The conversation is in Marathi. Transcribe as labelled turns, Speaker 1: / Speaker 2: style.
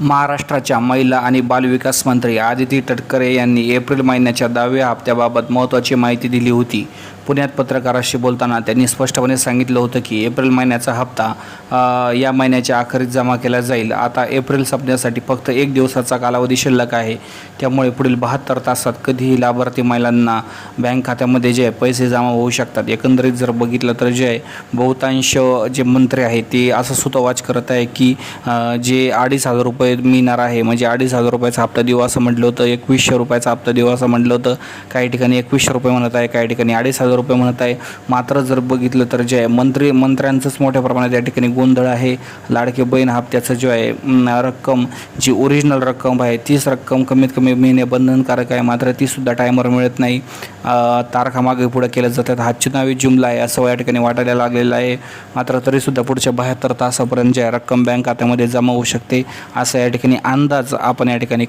Speaker 1: महाराष्ट्राच्या महिला आणि बालविकास मंत्री आदिती तटकरे यांनी एप्रिल महिन्याच्या दहाव्या हप्त्याबाबत महत्त्वाची माहिती दिली होती. पुण्यात पत्रकाराशी बोलताना त्यांनी स्पष्टपणे सांगितलं होतं की एप्रिल महिन्याचा हप्ता या महिन्याच्या अखेरीत जमा केला जाईल. आता एप्रिल संपण्यासाठी फक्त एक दिवसाचा कालावधी शिल्लक आहे. त्यामुळे पुढील बहात्तर तासात कधीही लाभार्थी महिलांना बँक खात्यामध्ये जे पैसे जमा होऊ शकतात एकंदरीत जर बघितलं तर जे बहुतांश जे मंत्री आहेत ते असं सुतोवाच करत आहे की जे अडीच हजार रुपये मिळणार आहे. म्हणजे अडीच हजार रुपयाचा हप्ता देऊ असं म्हटलं होतं एकवीसशे रुपयाचा हप्ता देऊ असं म्हटलं होतं. काही ठिकाणी एकवीसशे रुपये म्हणत आहे काही ठिकाणी अडीच हजार रुपये म्हणत आहे. मात्र जर बघितलं तर जे आहे मंत्री मंत्र्यांचंच मोठ्या प्रमाणात या ठिकाणी गोंधळ आहे. लाडके बहीण हप्त्याचं जो आहे रक्कम जी ओरिजिनल रक्कम आहे तीच रक्कम कमीत कमी मिळणे बंधनकारक आहे. मात्र तीसुद्धा टायमर मिळत नाही. तारखा मागे पुढे केल्या जातात. हा चुनावी जुमला आहे असं या ठिकाणी वाटायला लागलेलं आहे. मात्र तरीसुद्धा पुढच्या बहात्तर तासापर्यंत जे आहे रक्कम बँक खात्यामध्ये जमा होऊ शकते असं असा या ठिकाणी अंदाज आपण या ठिकाणी